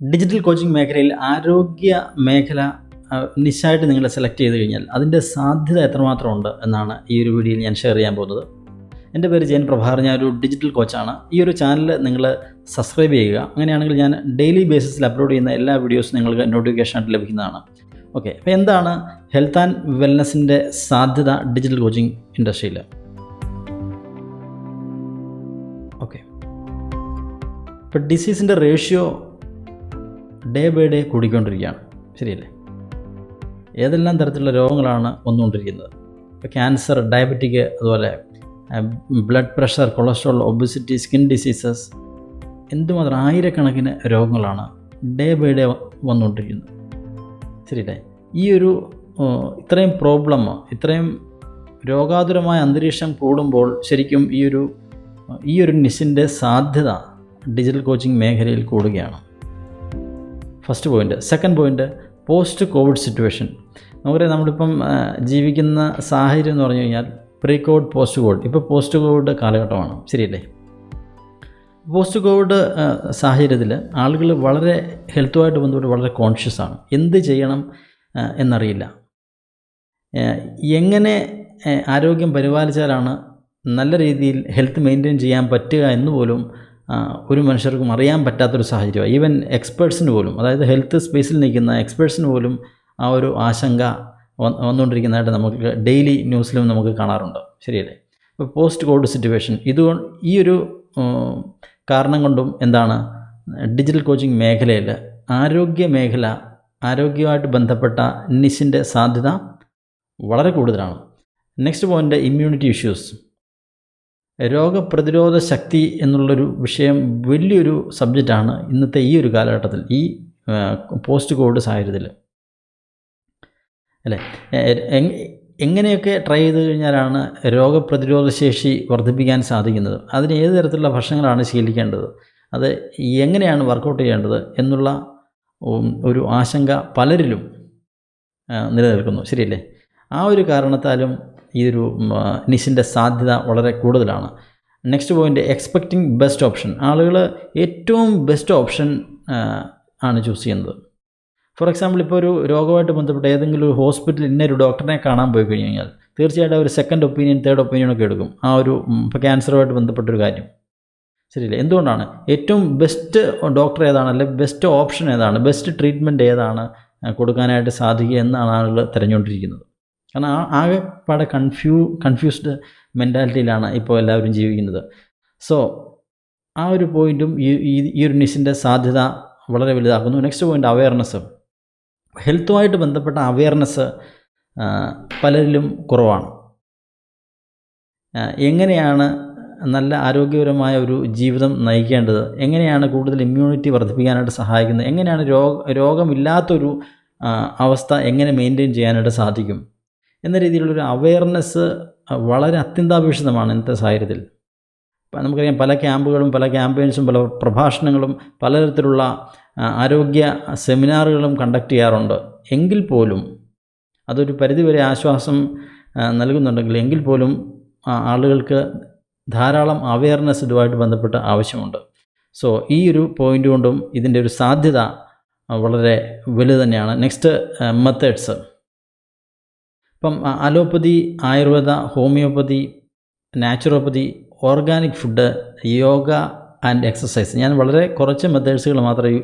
Digital coaching മേഖലയിൽ ആരോഗ്യ മേഖല നിശായിട്ട് നിങ്ങൾ സെലക്ട് ചെയ്ത് കഴിഞ്ഞാൽ അതിന്റെ സാധ്യത എത്രമാത്രം ഉണ്ട് എന്നാണ് ഈ ഒരു വീഡിയോയിൽ ഞാൻ ഷെയർ ചെയ്യാൻ പോകുന്നത്. എന്റെ പേര് ജയൻ പ്രഭാർ ഞാൻ ഒരു ഡിജിറ്റൽ കോച്ചാണ്. ഈ ഒരു ചാനൽ നിങ്ങൾ സബ്സ്ക്രൈബ് ചെയ്യുക. അങ്ങനെയാണെങ്കിൽ ഞാൻ ഡെയിലി ബേസിസിൽ അപ്ലോഡ് ചെയ്യുന്ന എല്ലാ വീഡിയോസും നിങ്ങൾക്ക് നോട്ടിഫിക്കേഷനായിട്ട് ലഭിക്കുന്നതാണ്. ഓക്കെ അപ്പോൾ എന്താണ് ഹെൽത്ത് ആൻഡ് വെൽനെസ്സിന്റെ സാധ്യത ഡിജിറ്റൽ കോച്ചിങ് ഇൻഡസ്ട്രിയിൽ ഓക്കെ ഇപ്പോൾ ഡിസീസിന്റെ റേഷ്യോ ഡേ ബൈ ഡേ കൂടിക്കൊണ്ടിരിക്കുകയാണ്. ശരിയല്ലേ? ഏതെല്ലാം തരത്തിലുള്ള രോഗങ്ങളാണ് വന്നുകൊണ്ടിരിക്കുന്നത്? ഇപ്പോൾ ക്യാൻസർ ഡയബറ്റിക് അതുപോലെ blood pressure cholesterol obesity skin diseases എന്തുമാത്രം ആയിരക്കണക്കിന് രോഗങ്ങളാണ് ഡേ ബൈ ഡേ വന്നുകൊണ്ടിരിക്കുന്നത്. ശരിയല്ലേ? ഈ ഒരു ഇത്രയും പ്രോബ്ലം ഇത്രയും രോഗാതുരമായ അന്തരീക്ഷം കൂടുമ്പോൾ ശരിക്കും ഈ ഒരു ഈ ഒരു നിസിന്റെ സാധ്യത ഡിജിറ്റൽ കോച്ചിങ് മേഖലയിൽ കൂടുകയാണ്. First point second point post COVID situation നമുക്കറിയാം നമ്മളിപ്പം ജീവിക്കുന്ന സാഹചര്യം എന്ന് പറഞ്ഞു കഴിഞ്ഞാൽ പ്രീ കോവിഡ് പോസ്റ്റ് കോവിഡ് ഇപ്പോൾ പോസ്റ്റ് കോവിഡ് കാലഘട്ടമാണ്. ശരിയല്ലേ? പോസ്റ്റ് കോവിഡ് സാഹചര്യത്തിൽ ആളുകൾ വളരെ ഹെൽത്തുമായിട്ട് ബന്ധപ്പെട്ട് വളരെ കോൺഷ്യസ് ആണ്. എന്ത് ചെയ്യണം എന്നറിയില്ല. എങ്ങനെ ആരോഗ്യം പരിപാലിച്ചാലാണ് നല്ല രീതിയിൽ ഹെൽത്ത് മെയിന്റെയിൻ ചെയ്യാൻ പറ്റുക എന്ന് പോലും ഒരു മനുഷ്യർക്കും അറിയാൻ പറ്റാത്തൊരു സാഹചര്യമാണ് ഈവൻ എക്സ്പേർട്സിന് പോലും അതായത് ഹെൽത്ത് സ്പേസിൽ നിൽക്കുന്ന എക്സ്പേർട്സിന് പോലും ആ ഒരു ആശങ്ക വന്നുകൊണ്ടിരിക്കുന്നതായിട്ട് നമുക്ക് ഡെയിലി ന്യൂസിലും നമുക്ക് കാണാറുണ്ട്. ശരിയല്ലേ? ഇപ്പോൾ പോസ്റ്റ് കോവിഡ് സിറ്റുവേഷൻ ഇത് ഈ ഒരു കാരണം കൊണ്ടും എന്താണ്? ഡിജിറ്റൽ കോച്ചിങ് മേഖലയിൽ ആരോഗ്യ മേഖല ആരോഗ്യമായിട്ട് ബന്ധപ്പെട്ട നിസിന്റെ സാധ്യത വളരെ കൂടുതലാണ്. നെക്സ്റ്റ് പോയിന്റ് ഇമ്മ്യൂണിറ്റി ഇഷ്യൂസ് രോഗപ്രതിരോധ ശക്തി എന്നുള്ളൊരു വിഷയം വലിയൊരു സബ്ജക്റ്റാണ് ഇന്നത്തെ ഈ ഒരു കാലഘട്ടത്തിൽ ഈ പോസ്റ്റ് കോവിഡ് സാഹചര്യത്തിൽ. അല്ലേ? എങ്ങനെയൊക്കെ ട്രൈ ചെയ്ത് കഴിഞ്ഞാലാണ് രോഗപ്രതിരോധ ശേഷി വർദ്ധിപ്പിക്കാൻ സാധിക്കുന്നത്? അതിന് ഏത് തരത്തിലുള്ള ഭക്ഷണങ്ങളാണ് ശീലിക്കേണ്ടത്? അത് എങ്ങനെയാണ് വർക്കൗട്ട് ചെയ്യേണ്ടത് എന്നുള്ള ഒരു ആശങ്ക പലരിലും നിലനിൽക്കുന്നു. ശരിയല്ലേ? ആ ഒരു കാരണത്താലും ഈ ഒരു നിഷിന്റെ സാധ്യത വളരെ കൂടുതലാണ്. Next point expecting best option ആളുകൾ ഏറ്റവും ബെസ്റ്റ് ഓപ്ഷൻ ആണ് ചൂസ് ചെയ്യുന്നത്. ഫോർ എക്സാമ്പിൾ ഇപ്പോൾ ഒരു രോഗമായിട്ട് ബന്ധപ്പെട്ട് ഏതെങ്കിലും ഒരു ഹോസ്പിറ്റലിൽ ഇന്നൊരു ഡോക്ടറിനെ കാണാൻ പോയി കഴിഞ്ഞ് കഴിഞ്ഞാൽ തീർച്ചയായിട്ടും അവർ സെക്കൻഡ് ഒപ്പീനിയൻ തേർഡ് ഒപ്പീനിയൻ ഒക്കെ എടുക്കും. ആ ഒരു ഇപ്പോൾ ക്യാൻസറുമായിട്ട് ബന്ധപ്പെട്ടൊരു കാര്യം. ശരിയല്ലേ? എന്തുകൊണ്ടാണ്? ഏറ്റവും ബെസ്റ്റ് ഡോക്ടർ ഏതാണ്? അല്ലെങ്കിൽ ബെസ്റ്റ് ഓപ്ഷൻ ഏതാണ്? ബെസ്റ്റ് ട്രീറ്റ്മെന്റ് ഏതാണ് കൊടുക്കാനായിട്ട് സാധിക്കുക എന്നാണ് ആളുകൾ തിരഞ്ഞുകൊണ്ടിരിക്കുന്നത്. കാരണം ആ ആകെപ്പാടെ കൺഫ്യൂ കൺഫ്യൂസ്ഡ് മെന്റാലിറ്റിയിലാണ് ഇപ്പോൾ എല്ലാവരും ജീവിക്കുന്നത്. സോ ആ ഒരു പോയിന്റും ഈ ഈ ഒരു നിസിന്റെ സാധ്യത വളരെ വലുതാക്കുന്നു. നെക്സ്റ്റ് പോയിന്റ് അവയർനെസ് ഹെൽത്തുമായിട്ട് ബന്ധപ്പെട്ട അവയർനെസ് പലരിലും കുറവാണ്. എങ്ങനെയാണ് നല്ല ആരോഗ്യപരമായ ഒരു ജീവിതം നയിക്കേണ്ടത്? എങ്ങനെയാണ് കൂടുതൽ ഇമ്മ്യൂണിറ്റി വർദ്ധിപ്പിക്കാനായിട്ട് സഹായിക്കുന്നത്? എങ്ങനെയാണ് രോഗ രോഗമില്ലാത്തൊരു അവസ്ഥ എങ്ങനെ മെയിന്റെയിൻ ചെയ്യാനായിട്ട് സാധിക്കും? എന്ന രീതിയിലുള്ളൊരു അവയർനെസ് വളരെ അത്യന്താപേക്ഷിതമാണ് ഇന്നത്തെ സാഹചര്യത്തിൽ. നമുക്കറിയാം പല ക്യാമ്പുകളും പല ക്യാമ്പയിൻസും പല പ്രഭാഷണങ്ങളും പലതരത്തിലുള്ള ആരോഗ്യ സെമിനാറുകളും കണ്ടക്ട് ചെയ്യാറുണ്ട്. എങ്കിൽ പോലും അതൊരു പരിധിവരെ ആശ്വാസം നൽകുന്നുണ്ടെങ്കിൽ എങ്കിൽ പോലും ആളുകൾക്ക് ധാരാളം അവയർനെസ് ഇതുമായിട്ട് ബന്ധപ്പെട്ട് ആവശ്യമുണ്ട്. സോ ഈ ഒരു പോയിന്റ് കൊണ്ടും ഇതിന്റെ ഒരു സാധ്യത വളരെ വലുത് തന്നെയാണ്. നെക്സ്റ്റ് മെത്തേഡ്സ് ഇപ്പം allopathy Ayurveda homoeopathy naturopathy organic food yoga and exercise. ഞാൻ വളരെ കുറച്ച് മെത്തേഡ്സുകൾ മാത്രമേ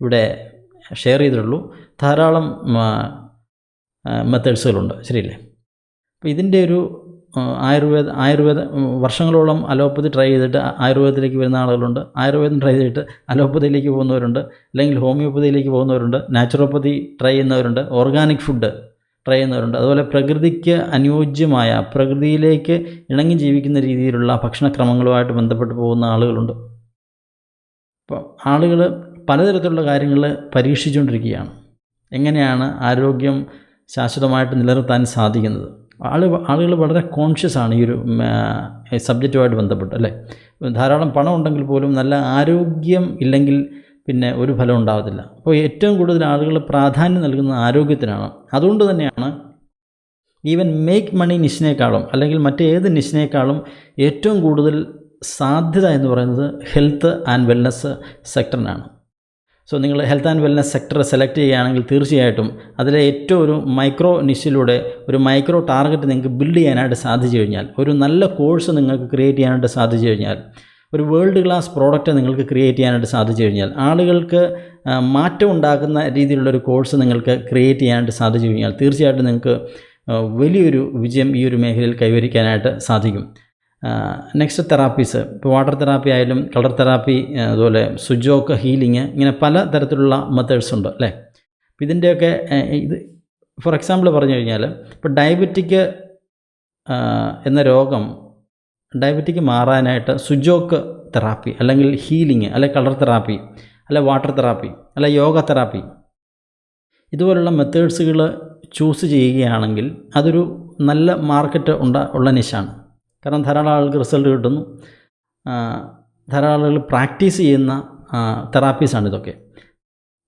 ഇവിടെ ഷെയർ ചെയ്തിട്ടുള്ളൂ. ധാരാളം മെത്തേഡ്സുകളുണ്ട്. ശരിയല്ലേ? അപ്പോൾ ഇതിന്റെ ഒരു ആയുർവേദ ആയുർവേദ വർഷങ്ങളോളം അലോപ്പതി ട്രൈ ചെയ്തിട്ട് ആയുർവേദത്തിലേക്ക് വരുന്ന ആളുകളുണ്ട്. ആയുർവേദം ട്രൈ ചെയ്തിട്ട് അലോപ്പതിയിലേക്ക് പോകുന്നവരുണ്ട്. അല്ലെങ്കിൽ ഹോമിയോപ്പതിയിലേക്ക് പോകുന്നവരുണ്ട്. നാച്ചുറോപ്പതി ട്രൈ ചെയ്യുന്നവരുണ്ട്. ഓർഗാനിക് ഫുഡ് ട്രൈ ചെയ്യുന്നവരുണ്ട് അതുപോലെ പ്രകൃതിക്ക് അനുയോജ്യമായ പ്രകൃതിയിലേക്ക് ഇണങ്ങി ജീവിക്കുന്ന രീതിയിലുള്ള ഭക്ഷണക്രമങ്ങളുമായിട്ട് ബന്ധപ്പെട്ട് പോകുന്ന ആളുകളുണ്ട്. അപ്പോൾ ആളുകൾ പലതരത്തിലുള്ള കാര്യങ്ങൾ പരീക്ഷിച്ചുകൊണ്ടിരിക്കുകയാണ്. എങ്ങനെയാണ് ആരോഗ്യം ശാശ്വതമായിട്ട് നിലനിർത്താൻ സാധിക്കുന്നത്? ആൾ ആളുകൾ വളരെ കോൺഷ്യസ് ആണ് ഈ ഒരു സബ്ജക്റ്റുമായിട്ട് ബന്ധപ്പെട്ട് അല്ലേ? ധാരാളം പണം ഉണ്ടെങ്കിൽ പോലും നല്ല ആരോഗ്യം ഇല്ലെങ്കിൽ പിന്നെ ഒരു ഫലം ഉണ്ടാകത്തില്ല അപ്പോൾ ഏറ്റവും കൂടുതൽ ആളുകൾ പ്രാധാന്യം നൽകുന്ന ആരോഗ്യത്തിനാണ്. അതുകൊണ്ട് തന്നെയാണ് ഈവൻ മേക്ക് മണി നിഷിനേക്കാളും അല്ലെങ്കിൽ മറ്റേത് നിഷിനേക്കാളും ഏറ്റവും കൂടുതൽ സാധ്യത എന്ന് പറയുന്നത് ഹെൽത്ത് ആൻഡ് വെൽനസ് സെക്ടറിനാണ് സോ നിങ്ങൾ health and wellness sector select ചെയ്യുകയാണെങ്കിൽ തീർച്ചയായിട്ടും അതിലെ ഏറ്റവും ഒരു മൈക്രോ നിഷിലൂടെ ഒരു മൈക്രോ ടാർഗറ്റ് നിങ്ങൾക്ക് ബിൽഡ് ചെയ്യാനായിട്ട് സാധിച്ചു കഴിഞ്ഞാൽ ഒരു നല്ല കോഴ്സ് നിങ്ങൾക്ക് ക്രിയേറ്റ് ചെയ്യാനായിട്ട് സാധിച്ചു കഴിഞ്ഞാൽ ഒരു വേൾഡ് ക്ലാസ് പ്രോഡക്റ്റ് നിങ്ങൾക്ക് ക്രിയേറ്റ് ചെയ്യാനായിട്ട് സാധിച്ചു കഴിഞ്ഞാൽ ആളുകൾക്ക് മാറ്റം ഉണ്ടാക്കുന്ന രീതിയിലുള്ളൊരു കോഴ്സ് നിങ്ങൾക്ക് ക്രിയേറ്റ് ചെയ്യാനായിട്ട് സാധിച്ചു കഴിഞ്ഞാൽ തീർച്ചയായിട്ടും നിങ്ങൾക്ക് വലിയൊരു വിജയം ഈ ഒരു മേഖലയിൽ കൈവരിക്കാനായിട്ട് സാധിക്കും. നെക്സ്റ്റ് തെറാപ്പീസ് ഇപ്പോൾ വാട്ടർ തെറാപ്പി ആയാലും കളർ തെറാപ്പി അതുപോലെ സുജോക്ക് ഹീലിംഗ് ഇങ്ങനെ പല തരത്തിലുള്ള മെത്തേഡ്സ് ഉണ്ട് അല്ലേ? ഇതിന്റെയൊക്കെ ഇത് ഫോർ എക്സാമ്പിൾ പറഞ്ഞു കഴിഞ്ഞാൽ ഇപ്പോൾ ഡയബറ്റിക് എന്ന രോഗം ഡയബറ്റിക് മാറാനായിട്ട് സുജോക്ക് തെറാപ്പി അല്ലെങ്കിൽ ഹീലിംഗ് അല്ലെ കളർ തെറാപ്പി അല്ലെ വാട്ടർ തെറാപ്പി അല്ലെ യോഗ തെറാപ്പി. ഇതുപോലുള്ള മെത്തേഡ്സുകൾ ചൂസ് ചെയ്യുകയാണെങ്കിൽ അതൊരു നല്ല മാർക്കറ്റ് ഉണ്ട ഉള്ള നിശാണ്. കാരണം ധാരാളം ആൾക്ക് റിസൾട്ട് കിട്ടുന്നു. ധാരാളം ആളുകൾ പ്രാക്ടീസ് ചെയ്യുന്ന തെറാപ്പീസാണ് ഇതൊക്കെ.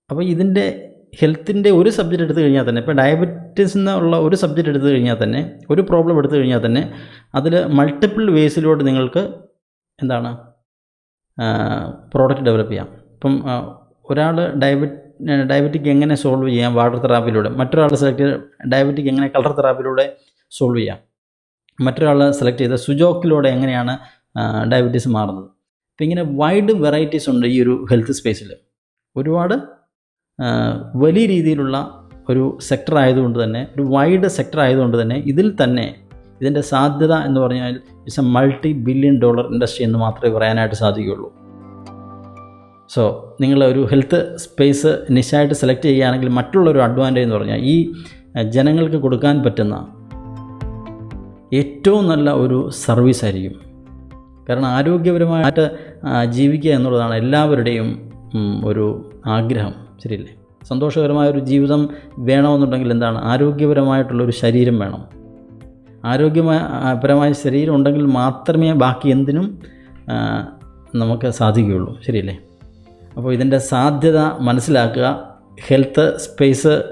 അപ്പോൾ ഇതിന്റെ ഹെൽത്തിന്റെ ഒരു സബ്ജക്റ്റ് എടുത്തു കഴിഞ്ഞാൽ തന്നെ ഇപ്പോൾ ഡയബറ്റീസ് എന്നുള്ള ഒരു സബ്ജക്റ്റ് എടുത്തു കഴിഞ്ഞാൽ തന്നെ ഒരു പ്രോബ്ലം എടുത്തു കഴിഞ്ഞാൽ തന്നെ അതിൽ മൾട്ടിപ്പിൾ വേസിലൂടെ നിങ്ങൾക്ക് എന്താണ് പ്രോഡക്റ്റ് ഡെവലപ്പ് ചെയ്യാം. ഇപ്പം ഒരാൾ ഡയബറ്റ് ഡയബറ്റിക് എങ്ങനെ സോൾവ് ചെയ്യാം വാട്ടർ തെറാപ്പിയിലൂടെ മറ്റൊരാൾ സെലക്ട് ചെയ്ത് ഡയബറ്റിക് എങ്ങനെ കളർ തെറാപ്പിയിലൂടെ സോൾവ് ചെയ്യാം? മറ്റൊരാൾ സെലക്ട് ചെയ്ത സുജോക്കിലൂടെ എങ്ങനെയാണ് ഡയബറ്റീസ് മാറുന്നത്? അപ്പം ഇങ്ങനെ വൈഡ് വെറൈറ്റീസ് ഉണ്ട് ഈ ഒരു ഹെൽത്ത് സ്പേസിൽ ഒരുപാട് വലിയ രീതിയിലുള്ള ഒരു സെക്ടർ ആയതുകൊണ്ട് തന്നെ ഒരു വൈഡ് സെക്ടർ ആയതുകൊണ്ട് തന്നെ ഇതിൽ തന്നെ ഇതിന്റെ സാധ്യത എന്ന് പറഞ്ഞാൽ it's a multi billion dollar industry എന്ന് മാത്രമേ പറയാനായിട്ട് സാധിക്കുകയുള്ളൂ. സോ നിങ്ങൾ ഒരു ഹെൽത്ത് സ്പേസ് നിശായിട്ട് സെലക്ട് ചെയ്യുകയാണെങ്കിൽ മറ്റുള്ളൊരു അഡ്വാന്റേജ് എന്ന് പറഞ്ഞാൽ ഈ ജനങ്ങൾക്ക് കൊടുക്കാൻ പറ്റുന്ന ഏറ്റവും നല്ല ഒരു സർവീസ് ആയിരിക്കും. കാരണം ആരോഗ്യപരമായിട്ട് ജീവിക്കുക എന്നുള്ളതാണ് എല്ലാവരുടെയും ഒരു ആഗ്രഹം. ശരിയല്ലേ? സന്തോഷകരമായൊരു ജീവിതം വേണമെന്നുണ്ടെങ്കിൽ എന്താണ്? ആരോഗ്യപരമായിട്ടുള്ളൊരു ശരീരം വേണം. ആരോഗ്യപരമായ ശരീരം ഉണ്ടെങ്കിൽ മാത്രമേ ബാക്കി എന്തിനും നമുക്ക് സാധിക്കുകയുള്ളൂ. ശരിയല്ലേ? അപ്പോൾ ഇതിന്റെ സാധ്യത മനസ്സിലാക്കുക. ഹെൽത്ത് സ്പേസ്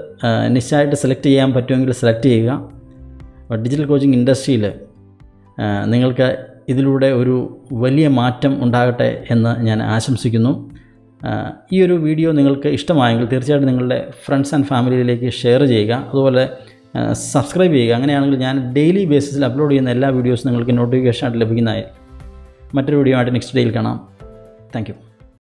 നിശ്ചയമായിട്ട് സെലക്ട് ചെയ്യാൻ പറ്റുമെങ്കിൽ സെലക്ട് ചെയ്യുക. ഡിജിറ്റൽ കോച്ചിങ് ഇൻഡസ്ട്രിയിൽ നിങ്ങൾക്ക് ഇതിലൂടെ ഒരു വലിയ മാറ്റം ഉണ്ടാകട്ടെ എന്ന് ഞാൻ ആശംസിക്കുന്നു. ഈ ഒരു വീഡിയോ നിങ്ങൾക്ക് ഇഷ്ടമായെങ്കിൽ തീർച്ചയായിട്ടും നിങ്ങളുടെ ഫ്രണ്ട്സ് ആൻഡ് ഫാമിലിയിലേക്ക് ഷെയർ ചെയ്യുക. അതുപോലെ സബ്സ്ക്രൈബ് ചെയ്യുക. അങ്ങനെയാണെങ്കിൽ ഞാൻ ഡെയിലി ബേസിസിൽ അപ്ലോഡ് ചെയ്യുന്ന എല്ലാ വീഡിയോസും നിങ്ങൾക്ക് നോട്ടിഫിക്കേഷൻ ആയിട്ട് ലഭിക്കുന്നതായി. മറ്റൊരു വീഡിയോ ആയിട്ട് നെക്സ്റ്റ് ഡേയിൽ കാണാം. താങ്ക്